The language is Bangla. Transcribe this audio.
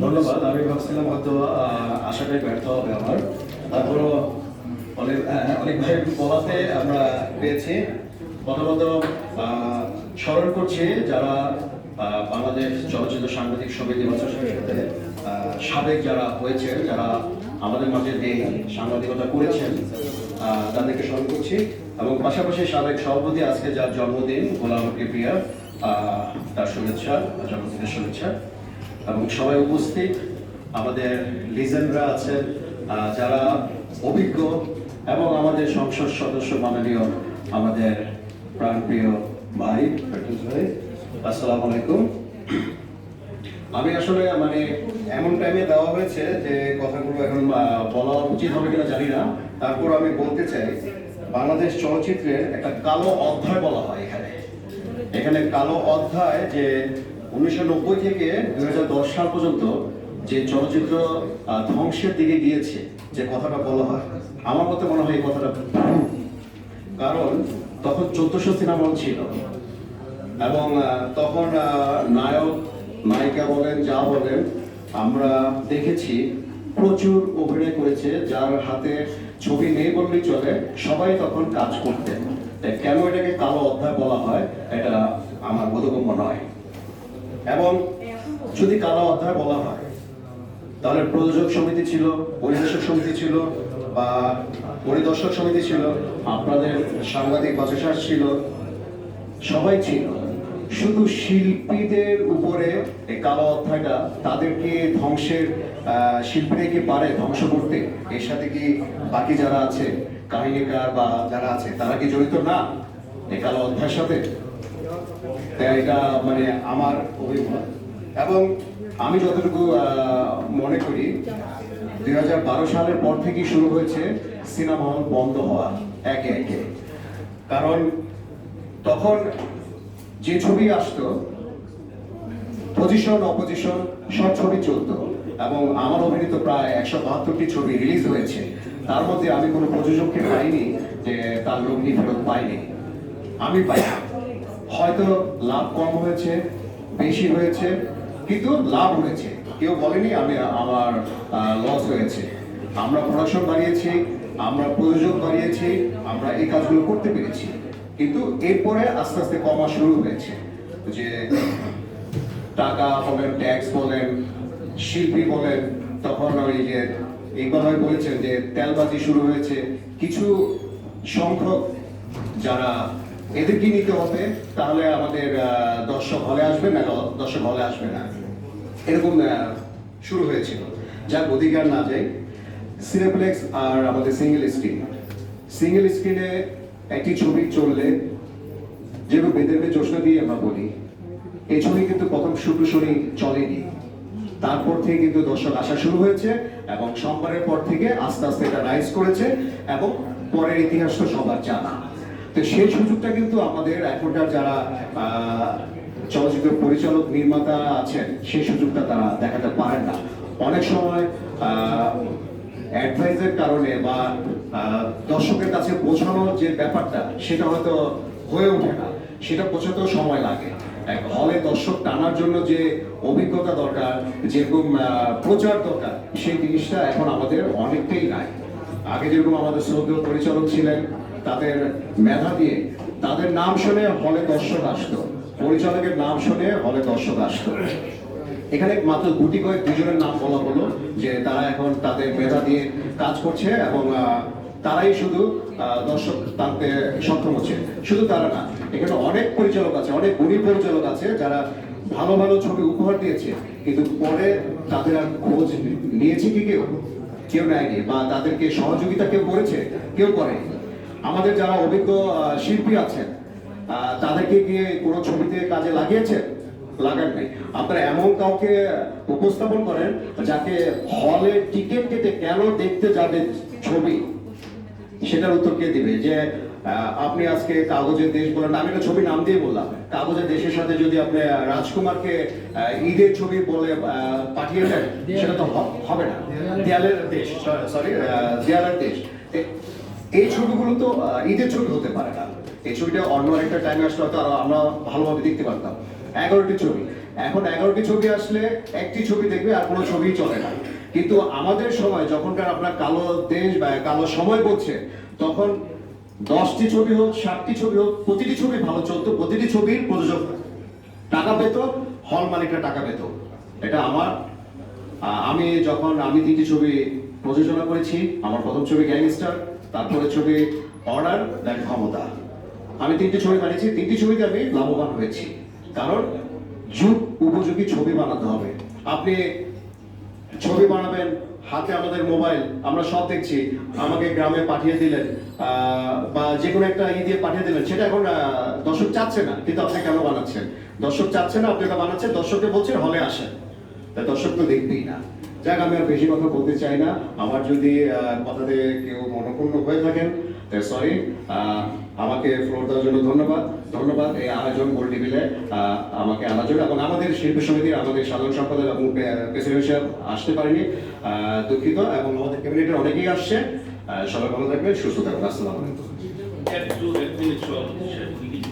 ধন্যবাদ আমি ভাবছিলাম হয়তো আশাটাই ব্যর্থ হবে আমার। তারপরও অনেক আহ, অনেক বলাতে আমরা পেয়েছি। প্রথমত স্মরণ করছি যারা বাংলাদেশ চলচ্চিত্র সাংবাদিক সমিতি সাথে সাবেক যারা হয়েছেন যারা আমাদের মাঝে এই সাংবাদিকতা করেছেন তাদেরকে স্মরণ করছি। এবং পাশাপাশি সাবেক সভাপতি আজকে যার জন্মদিন গোলাম প্রিয়া তার শুভেচ্ছা জন্মদিনের শুভেচ্ছা। এবং সবাই উপস্থিত, আমাদের লিজেন্ডরা আছেন যারা অভিজ্ঞ এবং আমাদের সংসদ সদস্য মাননীয় আমাদের প্রাণপ্রিয় ভাই ভাই, আসসালামু আলাইকুম। আমি আসলে মানে এমন টাইমে দেওয়া হয়েছে যে কথাগুলো এখন বলা উচিত হবে কিনা জানি না। তারপর আমি বলতে চাই, বাংলাদেশ চলচ্চিত্রের একটা কালো অধ্যায় বলা হয় এখানে। এখানে কালো অধ্যায় যে উনিশশো নব্বই থেকে দুই হাজার দশ সাল পর্যন্ত যে চলচ্চিত্র ধ্বংসের দিকে গিয়েছে, যে কথাটা বলা হয়, আমার মতে মনে হয় এই কথাটা কারণ তখন চোদ্দশো সিনেমা ছিল এবং তখন নায়ক, নায়িকা বলেন, যা বলেন, আমরা দেখেছি প্রচুর অভিনয় করেছে, যার হাতে ছবি নেই বললেই চলে, সবাই তখন কাজ করতেন। কেন এটাকে কালো অধ্যায় বলা হয়, এটা আমার বোধগম্য নয়। এবং যদি কালো অধ্যায় বলা হয়, তাহলে প্রযোজক সমিতি ছিল পরিবেশক সমিতি ছিল, বা পরিদর্শক সমিতি ছিল, আপনাদের সাংবাদিক প্রচেষ্টা ছিল, সবাই ছিল। শুধু শিল্পীদের উপরে এই কালো অধ্যায়টা, তাদেরকে ধ্বংসের শিল্পীরা কি পারে ধ্বংস করতে? এর সাথে কি বাকি যারা আছে কাহিনীকার বা যারা আছে, তারা কি জড়িত? না। এই কালো অধ্যায়ের সাথে। এটা মানে আমার অভিমত। এবং আমি যতটুকু মনে করি, দুই সালের পর থেকেই শুরু হয়েছে সিনেমা হল বন্ধ হওয়া, একে একে। কারণ তখন যে ছবি আসতো পজিশন অপজিশন সব ছবি চলতো। এবং আমার অভিনীত প্রায় একশো বাহাত্তরটি ছবি রিলিজ হয়েছে। তার মধ্যে আমি কোনো প্রযোজককে পাইনি যে তার লগ্নি ফেরত পাইনি। আমি পাই হয়তো লাভ কম হয়েছে, বেশি হয়েছে, কিন্তু লাভ হয়েছে। কেউ বলেনি আমি আমার লস হয়েছে। আমরা প্রোডাকশন বাড়িয়েছি, আমরা প্রযোজক বাড়িয়েছি, আমরা এই কাজগুলো করতে পেরেছি। কিন্তু এরপরে আস্তে আস্তে কমা শুরু হয়েছে। যে টাকা বলেন ট্যাক্স বলেন, শিল্পী বলেন, তখন ওই যে ইকবাল ভাই বলেছেন যে তেলবাজি শুরু হয়েছে। কিছু সংখ্যক যারা এদেরকে নিতে হবে, তাহলে আমাদের দর্শক হলে আসবে না, দর্শক হলে আসবে না। এরকম শুরু হয়েছিল। যার অধিকার না যায় সিনেপ্লেক্স আর আমাদের সিঙ্গেল স্ক্রিন সিঙ্গেল স্ক্রিনে একটি ছবি চললে যেগুলো বেদের জোসনা দিয়ে আমরা বলি, এই ছবি কিন্তু প্রথম শুক্র শনি চলেনি। তারপর থেকে কিন্তু দর্শক আসা শুরু হয়েছে এবং সোমবারের পর থেকে আস্তে আস্তে এটা রাইজ করেছে এবং পরের ইতিহাস তো সবার জানা। তো সেই সুযোগটা কিন্তু আমাদের এখনকার যারা চলচ্চিত্র পরিচালক, নির্মাতা আছেন, সেই সুযোগটা তারা দেখাতে পারেন না। অনেক সময় অ্যাডভাইসের কারণে বা দর্শকের কাছে পৌঁছানোর যে ব্যাপারটা, সেটা হয়তো হয়ে ওঠে না। সেটা পৌঁছাতেও সময় লাগে। এক হলে দর্শক টানার জন্য যে অভিজ্ঞতা দরকার, যেরকম প্রচার দরকার, সেই জিনিসটা এখন আমাদের অনেকটাই নাই আগে যেরকম আমাদের শ্রদ্ধেয় পরিচালক ছিলেন, তাদের মেধা দিয়ে, তাদের নাম শুনে হলে দর্শক আসতো। পরিচালকের নাম শুনে হলে দর্শক আসতো। এখানে মাত্র গুটি কয়েক দুজনের নাম বলা হলো, যে তারা এখন তাদের মেধা দিয়ে কাজ করছে এবং তারাই শুধু দর্শক টানতে সক্ষম হচ্ছে। শুধু তারা না, এখানে অনেক পরিচালক আছে, অনেক গুণী পরিচালক আছে যারা ভালো ভালো ছবি উপহার দিয়েছে, কিন্তু পরে তাদের আর খোঁজ নিয়েছে কি কেউ? কেউ নেয়নি বা তাদেরকে সহযোগিতা কেউ করেছে? কেউ করেনি। আমাদের যারা অভিজ্ঞ শিল্পী আছেন তাদেরকে গিয়ে কোনো ছবিতে কাজে লাগিয়েছেন লাগান নাই। আপনারা এমন কাউকে উপস্থাপন করেন যাকে হলে টিকিট কেটে কেন দেখতে যাবে ছবি? সেটার উত্তর কে দিবে? যে আপনি আজকে কাগজের দেশ বলেন, আমি একটা ছবি নাম দিয়ে বললাম। কাগজের দেশের সাথে যদি আপনি রাজকুমারকে ঈদের ছবি বলে পাঠিয়ে দেন, সেটা তো হবে না। দেয়ালের দেশ, সরি দেয়ালের দেশ। এই ছবিগুলো তো ঈদের ছবি হতে পারে না। এই ছবিটা অন্য একটা টাইমে আসলে হয়তো আমরা ভালোভাবে দেখতে পারতাম। এগারোটি ছবি। এখন এগারোটি ছবি আসলে একটি ছবি দেখবে আর কোনো ছবি চলে না। কিন্তু আমাদের সময় যখনকার আপনার কালো দেশ বা কালো সময় বলছে, তখন দশটি ছবি হোক, ষাটটি ছবি হোক, প্রতিটি ছবি ভালো চলতো, প্রতিটি ছবির প্রযোজক টাকা পেত, হল মালিকরা টাকা পেত। এটা আমার আমি যখন আমি তিনটি ছবি প্রযোজনা করেছি, আমার প্রথম ছবি গ্যাংস্টার তারপরে ছবি অর্ডার, দেন ক্ষমতা। আমি তিনটি ছবি বানিয়েছি, তিনটি ছবিতে আমি লাভবান হয়েছি। কারণ যুগ উপযোগী ছবি বানাতে হবে। আপনি ছবি বানাবেন, হাতে আমাদের মোবাইল, আমরা সব দেখছি, আমাকে গ্রামে পাঠিয়ে দিলেন বা যে কোনো একটা ই দিয়ে পাঠিয়ে দিলেন, সেটা এখন দর্শক চাচ্ছে না, কিন্তু আপনি কেন বানাচ্ছেন? দর্শক চাচ্ছে না, আপনি ওটা বানাচ্ছেন, দর্শককে বলছেন, হলে আসেন। তা দর্শক তো দেখবেই না। যাক, আমি আর বেশি কথা বলতে চাই না। আমার যদি কথাতে কেউ মনপূর্ণ হয়ে থাকেন সরি আমাকে ফ্লোর দেওয়ার জন্য ধন্যবাদ। ধন্যবাদ এই আয়োজন গোল টেবিলে আমাকে আনার জন্য এবং আমাদের শিল্প সমিতির, আমাদের সাধারণ সম্পাদক এবং প্রেসিডেন্ট সাহেব আসতে পারেনি দুঃখিত এবং আমাদের ক্যাবিনেটের অনেকেই আসছে। সবাই ভালো থাকবেন, সুস্থ থাকবেন। আসসালামু আলাইকুম।